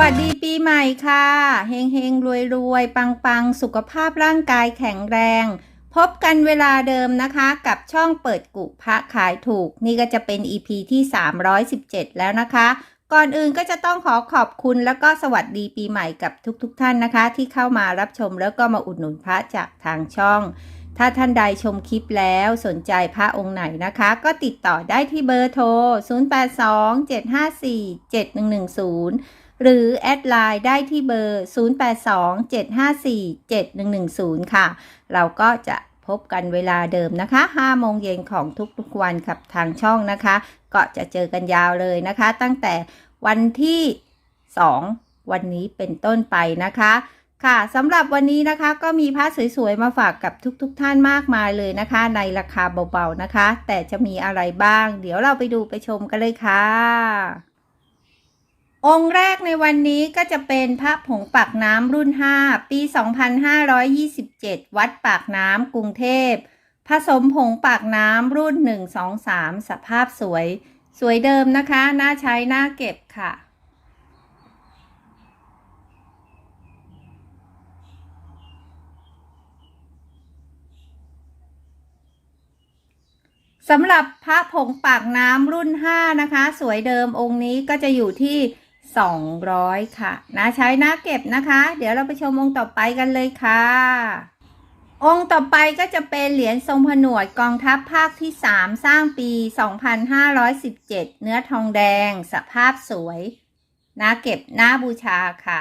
สวัสดีปีใหม่ค่ะ เฮงเฮงรวยรวยปังปังสุขภาพร่างกายแข็งแรง พบกันเวลาเดิมนะคะ กับช่องเปิดกุพระขายถูก นี่ก็จะเป็น EP ที่ 317 แล้วนะคะ ก่อนอื่นก็จะต้องขอขอบคุณแล้วก็สวัสดีปีใหม่กับทุกๆทท่านนะคะ ที่เข้ามารับชมแล้วก็มาอุดหนุนพระจากทางช่อง ถ้าท่านใดชมคลิปแล้วสนใจพระองค์ไหนนะคะ ก็ติดต่อได้ที่เบอร์โทร 0827547110 หรือแอดไลน์ได้ที่เบอร์ 0827547110 ค่ะ เราก็จะพบกันเวลาเดิมนะคะ5โมงเย็นของทุกๆวันกับทางช่องนะคะ ก็จะเจอกันยาวเลยนะคะ ตั้งแต่วันที่ 2 วันนี้เป็นต้นไปนะคะค่ะสำหรับวันนี้นะคะก็มีผ้าสวยๆมาฝากกับทุกๆทท่านมากมายเลยนะคะ ในราคาเบาๆนะคะ แต่จะมีอะไรบ้าง เดี๋ยวเราไปดูไปชมกันเลยค่ะ องค์แรกในวันนี้ก็จะเป็นพระผงปากน้ำรุ่น 5 ปี 2527 วัดปากน้ำกรุงเทพ ผสมผงปากน้ำรุ่น 1 2 3 สภาพสวย สวยเดิมนะคะ น่าใช้ น่าเก็บค่ะสำหรับพระผงปากน้ำรุ่น 5 นะคะ สวยเดิมองค์นี้ก็จะอยู่ที่ 200 ค่ะนะใช้น้าเก็บนะคะ เดี๋ยวเราไปชมองค์ต่อไปกันเลยค่ะ องค์ต่อไปก็จะเป็นเหรียญทรงผนวดกองทัพภาคที่ 3 สร้างปี 2517 เนื้อทองแดง สภาพสวยน้าเก็บหน้าบูชาค่ะ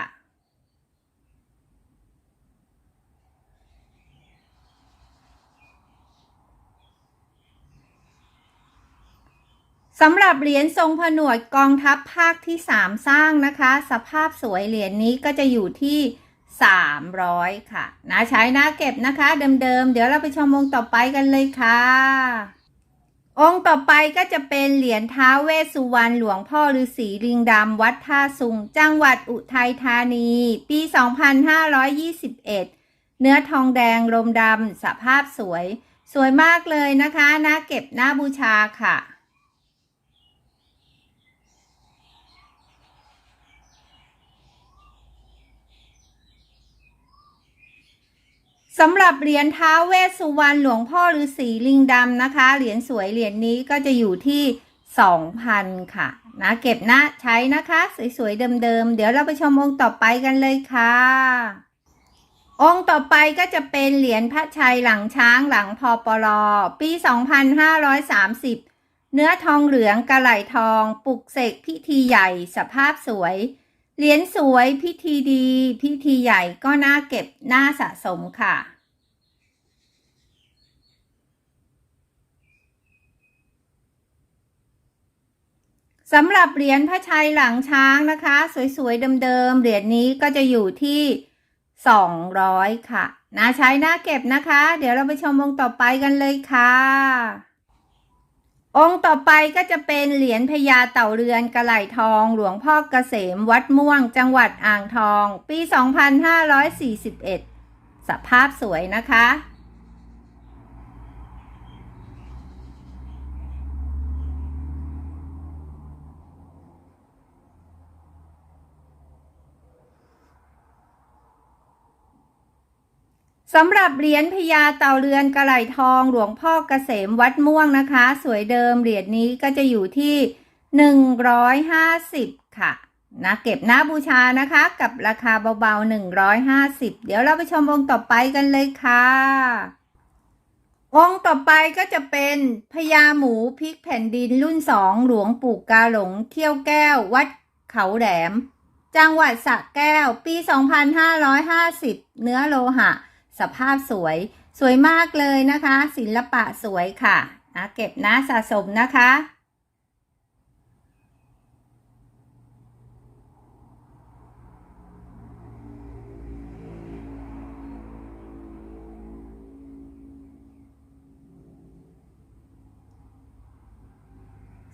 สำหรับเหรียญทรงผนวดกองทัพภาคที่ 3 สร้างนะคะ สภาพสวยเหรียญนี้ก็จะอยู่ที่ 300 ค่ะนะใช้นะเก็บนะคะเดิมๆ เดี๋ยวเราไปชมองค์ต่อไปกันเลยค่ะ องค์ต่อไปก็จะเป็นเหรียญท้าเวสุวรรณหลวงพ่อฤาษีลิงดำวัดท่าสุง จังหวัดอุทัยธานี ปี 2521 เนื้อทองแดงรมดำสภาพสวย สวยมากเลยนะคะนะเก็บหน้าบูชาค่ะ สำหรับเหรียญท้าวเวสสุวรรณหลวงพ่อฤาษีลิงดำนะคะ เหรียญสวยเหรียญนี้ก็จะอยู่ที่ 2,000 ค่ะ นะเก็บนะใช้นะคะ สวยๆเดิมๆ เดี๋ยวเราไปชมองค์ต่อไปกันเลยค่ะ องค์ต่อไปก็จะเป็นเหรียญพระชัยหลังช้างหลังพอปลอปี 2530 เนื้อทองเหลืองกระไหลทอง ปลุกเสกพิธีใหญ่สภาพสวย เหรียญสวยพิธีดี พิธีใหญ่ก็น่าเก็บน่าสะสมค่ะ สำหรับเหรียญพระชัยหลังช้างนะคะ สวยๆเดิมๆเหรียญนี้ก็จะอยู่ที่ 200 ค่ะน่าใช้น่าเก็บนะคะ เดี๋ยวเราไปชมองต่อไปกันเลยค่ะ องค์ต่อไปก็จะเป็นเหรียญพญาเต่าเรือนกระไหลทอง หลวงพ่อเกษมวัดม่วง จังหวัดอ่างทอง ปี 2541 สภาพสวยนะคะ สำหรับเหรียญพญาเต่าเรือนกระไหลทองหลวงพ่อเกษมวัดม่วงนะคะ สวยเดิมเหรียญนี้ก็จะอยู่ที่ 150 ค่ะนะเก็บหน้าบูชานะคะ กับราคาเบาๆ 150 เดี๋ยวเราไปชมองค์ต่อไปกันเลยค่ะ องค์ต่อไปก็จะเป็นพญาหมูพริกแผ่นดินรุ่นสองหลวงปู่กาหลงเขี้ยวแก้ว วัดเขาแหลม จังหวัดสระแก้ว ปี 2550 เนื้อโลหะ สภาพสวย สวยมากเลยนะคะ ศิลปะสวยค่ะนะเก็บนะสะสมนะคะ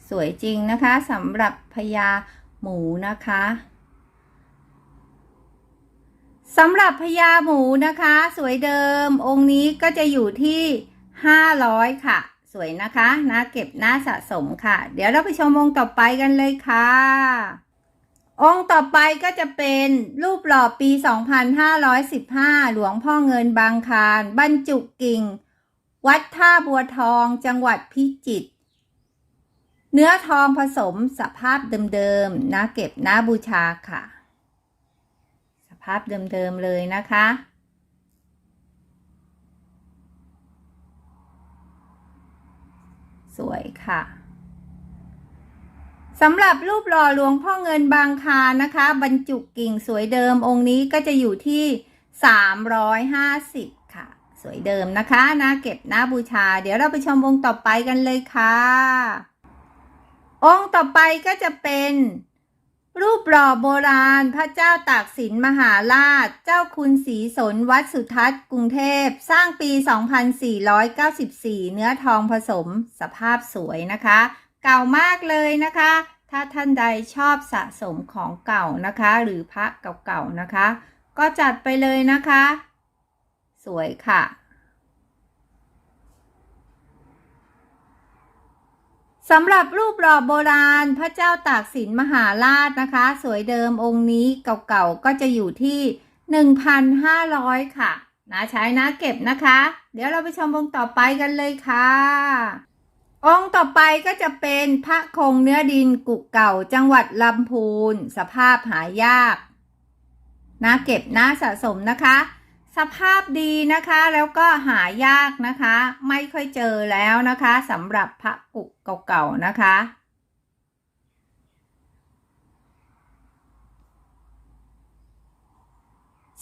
สวยจริงนะคะสำหรับพญาหมูนะคะ สำหรับพญาหมูนะคะ สวยเดิมองค์นี้ก็จะอยู่ที่ 500 ค่ะ สวยนะคะนะเก็บหน้าสะสมค่ะ เดี๋ยวเราไปชมองค์ต่อไปกันเลยค่ะ องค์ต่อไปก็จะเป็นรูปหล่อปี 2515 หลวงพ่อเงินบางคาร บรรจุกิ่ง วัดท่าบัวทองจังหวัดพิจิตรเนื้อทองผสมสภาพเดิมๆนะเก็บนะบูชาค่ะ ภาพเดิมๆเลยนะคะ สวยค่ะสำหรับรูปหล่อหลวงพ่อเงินบางคานะคะ บรรจุกิ่งสวยเดิมองค์นี้ก็จะอยู่ที่ 350 ค่ะ สวยเดิมนะคะนะเก็บนะบูชา เดี๋ยวเราไปชมองค์ต่อไปกันเลยค่ะ องค์ต่อไปก็จะเป็น รูปหล่อโบราณพระเจ้าตากสินมหาราช เจ้าคุณศรีสนวัดสุทัศน์กรุงเทพ สร้างปี 2494 เนื้อทองผสมสภาพสวยนะคะ เก่ามากเลยนะคะ ถ้าท่านใดชอบสะสมของเก่านะคะ หรือพระเก่าๆนะคะ ก็จัดไปเลยนะคะ สวยค่ะ สำหรับรูปหล่อโบราณพระเจ้าตากสินมหาราชนะคะ สวยเดิมองค์นี้เก่าๆก็จะอยู่ที่ 1,500 ค่ะนะใช้นะเก็บนะคะ เดี๋ยวเราไปชมองค์ต่อไปกันเลยค่ะ องค์ต่อไปก็จะเป็นพระคงเนื้อดินกุกเก่าจังหวัดลำพูน สภาพหายากนะเก็บนะสะสมนะคะ สภาพดีนะคะแล้วก็หายากนะคะ ไม่ค่อยเจอแล้วนะคะสำหรับพระกุเก่าๆนะคะ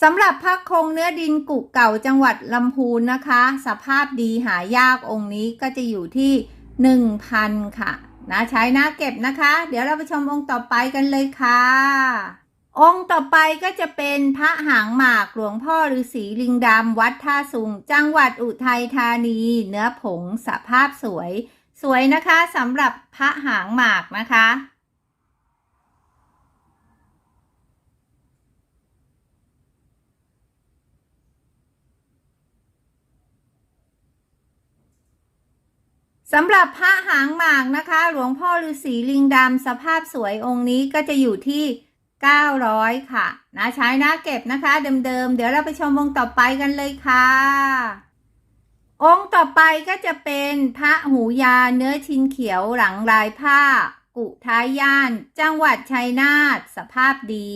สำหรับพระคงเนื้อดินกุเก่าจังหวัดลำพูนนะคะ สภาพดีหายากองค์นี้ก็จะอยู่ที่หนึ่งพันค่ะนะใช้นะเก็บนะคะ เดี๋ยวเราไปชมองค์ต่อไปกันเลยค่ะ องค์ต่อไปก็จะเป็นพระหางหมากหลวงพ่อฤาษีลิงดำวัดท่าสุง จังหวัดอุทัยธานี เนื้อผงสภาพสวย สวยนะคะสำหรับพระหางหมากนะคะ สำหรับพระหางหมากนะคะ หลวงพ่อฤาษีลิงดำสภาพสวยองค์นี้ก็จะอยู่ที่ 900 ค่ะนะใช้นะเก็บนะคะเดิมๆ เดี๋ยวเราไปชมองค์ต่อไปกันเลยค่ะ องค์ต่อไปก็จะเป็นพระหูยาเนื้อชินเขียวหลังลายผ้า กุท้ายย่าน จังหวัดชัยนาทสภาพดี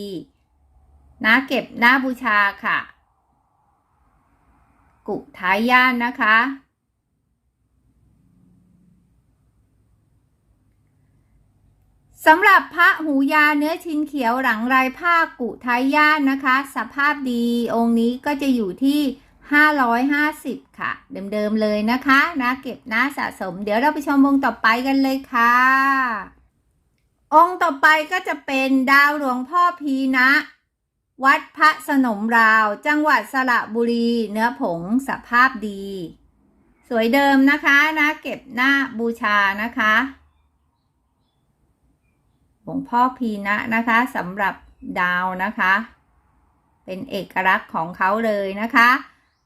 นะเก็บหน้าบูชาค่ะ กุท้ายย่านนะคะ สำหรับพระหูยาเนื้อชินเขียวหลังลายผ้ากุทาย่านนะคะ สภาพดีองค์นี้ก็จะอยู่ที่ 550 ค่ะ เดิมๆเลยนะคะนะเก็บนะสะสม เดี๋ยวเราไปชมองต่อไปกันเลยค่ะ องค์ต่อไปก็จะเป็นดาวหลวงพ่อพีนะ วัดพระสนมราว จังหวัดสระบุรี เนื้อผงสภาพดี สวยเดิมนะคะนะ เก็บหน้าบูชานะคะ หลวงพ่อพีนะนะคะสำหรับดาวนะคะ เป็นเอกลักษณ์ของเขาเลยนะคะ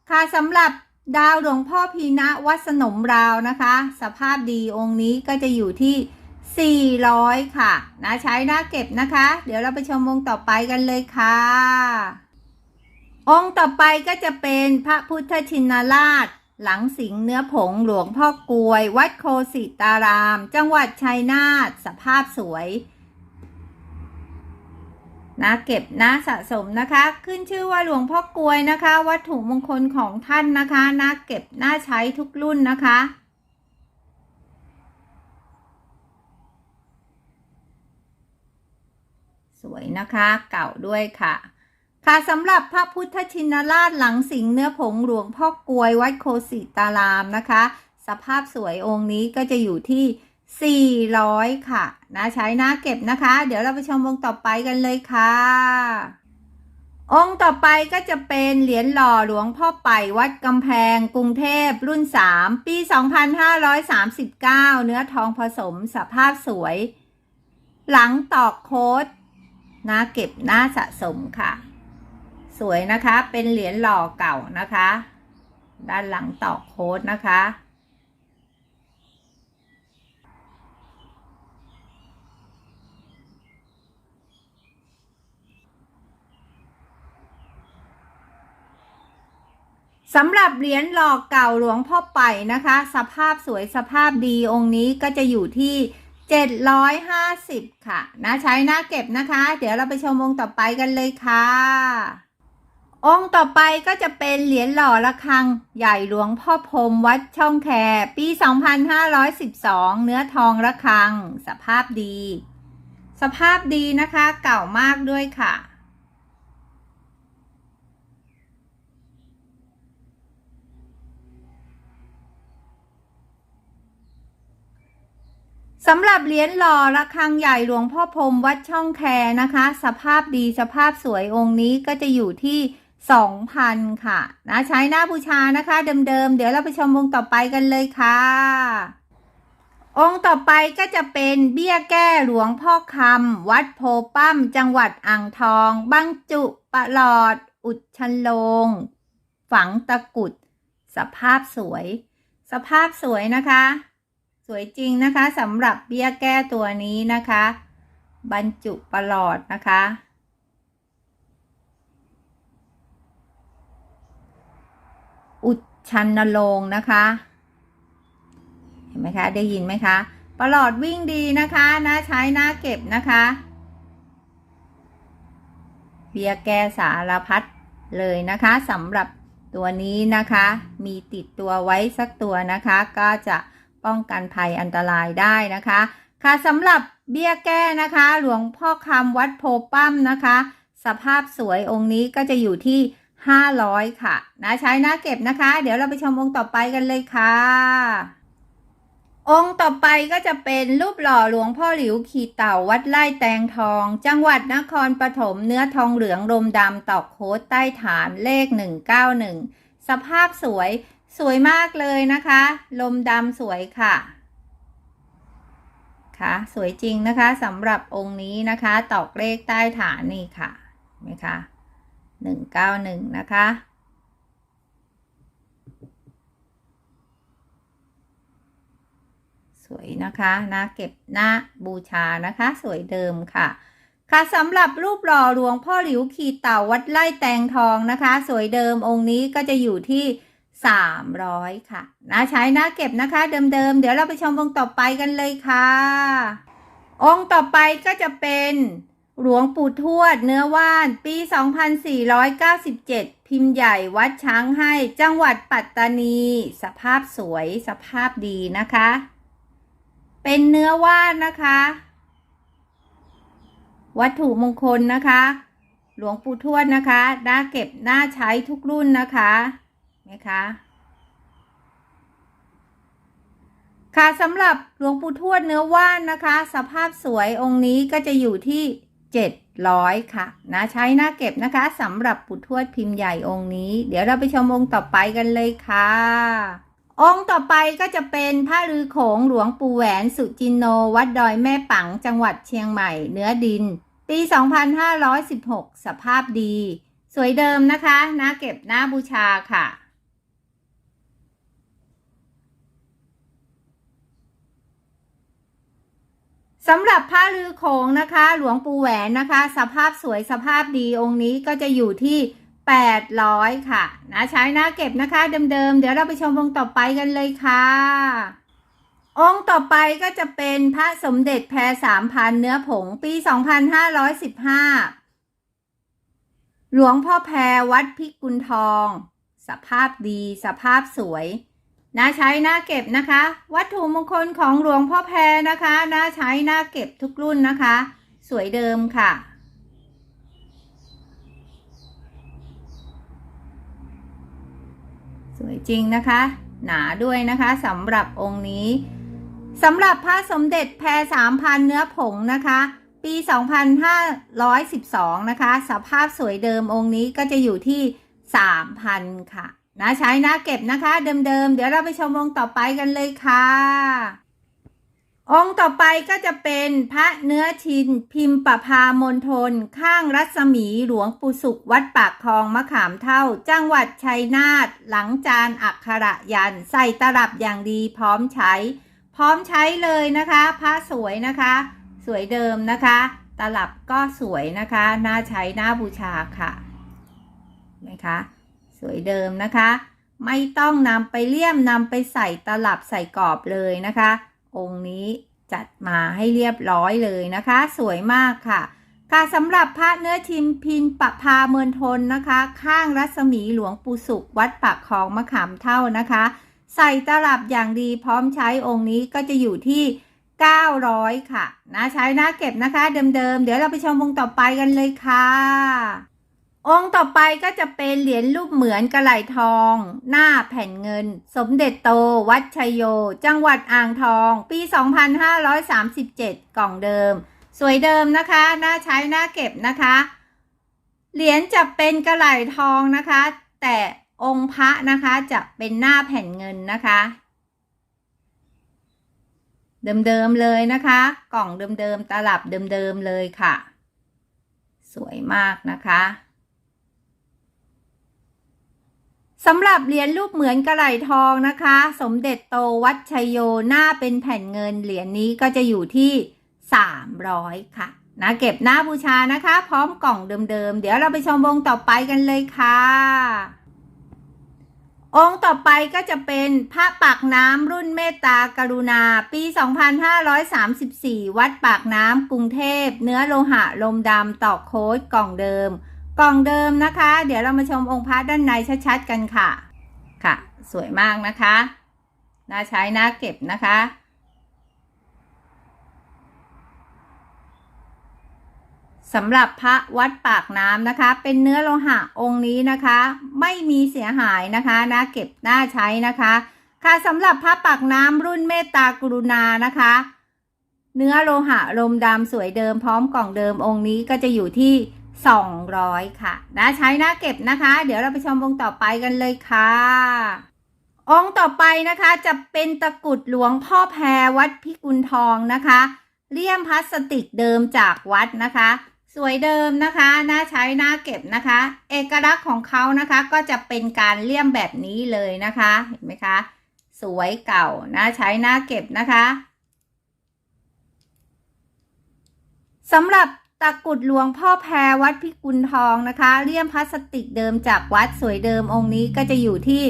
ค่ะสำหรับดาวหลวงพ่อพีนะวัดสนมราวนะคะ สภาพดีองค์นี้ก็จะอยู่ที่ 400 ค่ะนะใช้หน้าเก็บนะคะ เดี๋ยวเราไปชมองค์ต่อไปกันเลยค่ะ องค์ต่อไปก็จะเป็นพระพุทธชินราช หลังสิงเนื้อผงหลวงพ่อกลวย วัดโคสิตาราม จังหวัดชัยนาทสภาพสวย นะเก็บนะสะสมนะคะ ขึ้นชื่อว่าหลวงพ่อกลวยนะคะ วัตถุมงคลของท่านนะคะนะเก็บน่าใช้ทุกรุ่นนะคะสวยนะคะเก่าด้วยค่ะ ค่ะสำหรับพระพุทธชินราชหลังสิงเนื้อผงหลวงพ่อกลวยวัดโคสิตารามนะคะ สภาพสวยองค์นี้ก็จะอยู่ที่ 400 ค่ะนะใช้หน้าเก็บนะคะ เดี๋ยวเราไปชมองค์ต่อไปกันเลยค่ะ องค์ต่อไปก็จะเป็นเหรียญหล่อหลวงพ่อไปวัดกำแพงกรุงเทพรุ่น 3 ปี 2539 เนื้อทองผสมสภาพสวย หลังตอกโค้ดนะเก็บหน้าสะสมค่ะ สวยนะคะเป็นเหรียญหล่อเก่านะคะ ด้านหลังตอกโค้ดนะคะ สำหรับเหรียญหล่อเก่าหลวงพ่อไปนะคะ สภาพสวยสภาพดีองค์นี้ก็จะอยู่ที่ 750 ค่ะนะใช้หน้าเก็บนะคะ เดี๋ยวเราไปชมองค์ต่อไปกันเลยค่ะ องค์ต่อไปก็จะเป็นเหรียญหล่อระฆังใหญ่หลวงพ่อพรมวัดช่องแคปี 2512 เนื้อทองระฆัง สภาพดี สภาพดีนะคะเก่ามากด้วยค่ะ สำหรับเหรียญหล่อระฆังใหญ่หลวงพ่อพรมวัดช่องแคนะคะ สภาพดีสภาพสวยองค์นี้ก็จะอยู่ที่2,000 ค่ะนะใช้หน้าบูชานะคะ เดิมๆ เดี๋ยวเราไปชมองค์ต่อไปกันเลยค่ะ องค์ต่อไปก็จะเป็นเบี้ยแก้หลวงพ่อคำวัดโพปั้มจังหวัดอ่างทองบรรจุประหลอด อุดชันลง ฝังตะกุด สภาพสวย สภาพสวยนะคะ สวยจริงนะคะสำหรับเบี้ยแก้ตัวนี้นะคะ บรรจุประหลอดนะคะ อุดชันนโลงนะคะ เห็นไหมคะ ได้ยินไหมคะประหลอดวิ่งดีนะคะนะใช้หน้าเก็บนะคะ เบียแกสารพัดเลยนะคะสำหรับตัวนี้นะคะ มีติดตัวไว้สักตัวนะคะ ก็จะ ป้องกันภัยอันตรายได้นะคะ ค่ะสำหรับเบี้ยแก้นะคะ หลวงพ่อคำวัดโพปั้มนะคะ สภาพสวยองค์นี้ก็จะอยู่ที่ 500 ค่ะนะใช้หน้าเก็บนะคะ เดี๋ยวเราไปชมองค์ต่อไปกันเลยค่ะองค์ต่อไปก็จะเป็นรูปหล่อหลวงพ่อหลิวขี่เต่าวัดไร่แตงทอง จังหวัดนครปฐมเนื้อทองเหลืองรมดำตอกโค้ดใต้ฐานเลข 191 สภาพสวย สวยมากเลยนะคะ ลมดำสวยค่ะ ค่ะ สวยจริงนะคะสำหรับองค์นี้นะคะ ตอกเลขใต้ฐานนี่ค่ะเห็นไหมคะ191นะคะ สวยนะคะนะเก็บหน้าบูชานะคะ สวยเดิมค่ะค่ะสำหรับรูปหล่อหลวงพ่อหลิวขีดเต่าวัดไร่แตงทองนะคะ สวยเดิมองค์นี้ก็จะอยู่ที่ 300 ค่ะนะใช้หน้าเก็บนะคะ เดิมๆ เดี๋ยวเราไปชมองค์ต่อไปกันเลยค่ะ องค์ต่อไปก็จะเป็นหลวงปู่ทวดเนื้อว่านปี 2497 พิมพ์ใหญ่วัดช้างให้จังหวัดปัตตานี สภาพสวยสภาพดีนะคะ เป็นเนื้อว่านนะคะ วัตถุมงคลนะคะ หลวงปู่ทวดนะคะ น่าเก็บน่าใช้ทุกรุ่นนะคะ นะคะค่ะสำหรับหลวงปู่ทวดเนื้อว่านนะคะ สภาพสวยองค์นี้ก็จะอยู่ที่ 700 ค่ะนะใช้หน้าเก็บนะคะสำหรับปู่ทวดพิมพ์ใหญ่องค์นี้ เดี๋ยวเราไปชมองค์ต่อไปกันเลยค่ะ องค์ต่อไปก็จะเป็นพระลือโขงหลวงปู่แหวนสุจินโน วัดดอยแม่ปังจังหวัดเชียงใหม่เนื้อดิน ปี 2516 สภาพดี สวยเดิมนะคะหน้าเก็บหน้าบูชาค่ะ สำหรับผ้าลือโขงนะคะ หลวงปู่แหวนนะคะ สภาพสวยสภาพดีองค์นี้ก็จะอยู่ที่ 800 ค่ะนะใช้หน้าเก็บนะคะเดิมๆ เดี๋ยวเราไปชมองค์ต่อไปกันเลยค่ะ องค์ต่อไปก็จะเป็นพระสมเด็จแพรสามพันเนื้อผงปี 2515 หลวงพ่อแพรวัดพิกุลทอง สภาพดีสภาพสวย น่าใช้น่าเก็บนะคะ วัตถุมงคลของหลวงพ่อแพรนะคะน่าใช้น่าเก็บทุกรุ่นนะคะ สวยเดิมค่ะ สวยจริงนะคะ หนาด้วยนะคะสำหรับองค์นี้สำหรับพระสมเด็จแพรสามพันเนื้อผงนะคะ ปี 2512 นะคะ สภาพสวยเดิมองค์นี้ก็จะอยู่ที่ 3,000 ค่ะ นะใช้นะเก็บนะคะ เดิมๆเดี๋ยวเราไปชมองค์ต่อไปกันเลยค่ะ องค์ต่อไปก็จะเป็นพระเนื้อชินพิมพ์ประพามณฑลข้างรัศมีหลวงปู่สุขวัดปากคลองมะขามเท่า จังหวัดชัยนาทหลังจานอักขระยัน ใส่ตลับอย่างดีพร้อมใช้ พร้อมใช้เลยนะคะ พระสวยนะคะ สวยเดิมนะคะ ตลับก็สวยนะคะ น่าใช้น่าบูชาค่ะนะคะ สวยเดิมนะคะ ไม่ต้องนำไปเลี่ยมนำไปใส่ตลับใส่กรอบเลยนะคะ องค์นี้จัดมาให้เรียบร้อยเลยนะคะ สวยมากค่ะ ค่ะสำหรับพระเนื้อทิมพินปะพาเมือนทนนะคะ ข้างรัศมีหลวงปู่สุขวัดปากคลองมะขามเท่านะคะ ใส่ตลับอย่างดีพร้อมใช้องค์นี้ก็จะอยู่ที่ 900 ค่ะนะใช้นะเก็บนะคะ เดิมๆเดี๋ยวเราไปชมองต่อไปกันเลยค่ะ องค์ต่อไปก็จะเป็นเหรียญรูปเหมือนกระไหลทอง หน้าแผ่นเงิน สมเด็จโต วัดชยโย จังหวัดอ่างทอง ปี 2537 กล่องเดิม สวยเดิมนะคะน่าใช้น่าเก็บนะคะ เหรียญจะเป็นกระไหลทองนะคะ แต่องค์พระนะคะจะเป็นหน้าแผ่นเงินนะคะ เดิมๆเลยนะคะ กล่องเดิมๆตลับเดิมๆเลยค่ะ สวยมากนะคะ สำหรับเหรียญรูปเหมือนกระไหลทองนะคะ สมเด็จโตวัดชัยโยหน้าเป็นแผ่นเงินเหรียญนี้ก็จะอยู่ที่ 300 ค่ะนะเก็บหน้าบูชานะคะ พร้อมกล่องเดิมๆ เดี๋ยวเราไปชมวงต่อไปกันเลยค่ะ องค์ต่อไปก็จะเป็นพระปากน้ำรุ่นเมตตากรุณา ปี 2534 วัดปากน้ำกรุงเทพ เนื้อโลหะลมดำตอกโค้ดกล่องเดิม กล่องเดิมนะคะ เดี๋ยวเรามาชมองค์พระด้านในชัดๆกันค่ะ ค่ะ สวยมากนะคะ น่าใช้น่าเก็บนะคะ สำหรับพระวัดปากน้ำนะคะ เป็นเนื้อโลหะองค์นี้นะคะ ไม่มีเสียหายนะคะ น่าเก็บน่าใช้นะคะ ค่ะสำหรับพระปากน้ำรุ่นเมตตากรุณานะคะเนื้อโลหะลมดำสวยเดิมพร้อมกล่องเดิมองค์นี้ก็จะอยู่ที่ 200 ค่ะนะใช้น่าเก็บนะคะ เดี๋ยวเราไปชมองค์ต่อไปกันเลยค่ะ องค์ต่อไปนะคะจะเป็นตะกรุดหลวงพ่อแพรวัดพิกุลทองนะคะเลี่ยมพลาสติกเดิมจากวัดนะคะ สวยเดิมนะคะน่าใช้น่าเก็บนะคะ เอกลักษณ์ของเขานะคะก็จะเป็นการเลี่ยมแบบนี้เลยนะคะเห็นไหมคะ สวยเก่าน่าใช้น่าเก็บนะคะสำหรับ ตะกุดหลวงพ่อแพรวัดพิกุลทองนะคะเลี่ยมพลาสติกเดิมจากวัดสวยเดิมองค์นี้ก็จะอยู่ที่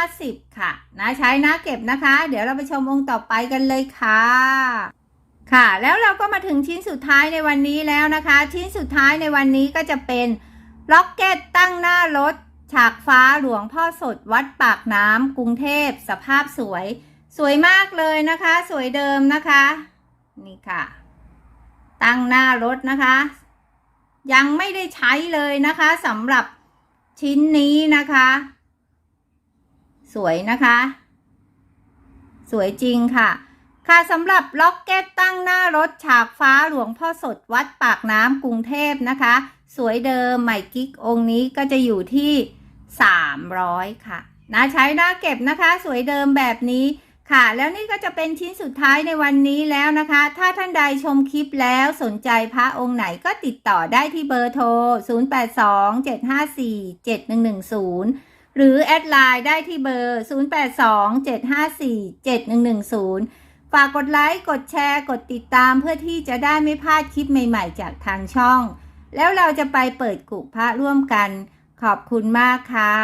250 ค่ะนะใช้น่าเก็บนะคะ เดี๋ยวเราไปชมองค์ต่อไปกันเลยค่ะ ค่ะ แล้วเราก็มาถึงชิ้นสุดท้ายในวันนี้แล้วนะคะ ชิ้นสุดท้ายในวันนี้ก็จะเป็นล็อกเก็ตตั้งหน้ารถ ฉากฟ้าหลวงพ่อสดวัดปากน้ำกรุงเทพ สภาพสวย สวยมากเลยนะคะ สวยเดิมนะคะ นี่ค่ะ ตั้งหน้ารถนะคะ ยังไม่ได้ใช้เลยนะคะสำหรับชิ้นนี้นะคะ สวยนะคะ สวยจริงค่ะ ค่ะสำหรับล็อกเก็ตตั้งหน้ารถฉากฟ้าหลวงพ่อสดวัดปากน้ำกรุงเทพนะคะ สวยเดิมใหม่กิ๊กองค์นี้ก็จะอยู่ที่ 300 ค่ะนะใช้น่าเก็บนะคะ สวยเดิมแบบนี้ ค่ะ แล้วนี่ก็จะเป็นชิ้นสุดท้ายในวันนี้แล้วนะคะ ถ้าท่านใดชมคลิปแล้วสนใจพระองค์ไหนก็ติดต่อได้ที่เบอร์โทร 0827547110 หรือแอดไลน์ได้ที่เบอร์ 0827547110 ฝากกดไลค์กดแชร์กดติดตามเพื่อที่จะได้ไม่พลาดคลิปใหม่ๆ จากทางช่อง แล้วเราจะไปเปิดกุพระร่วมกัน ขอบคุณมากค่ะ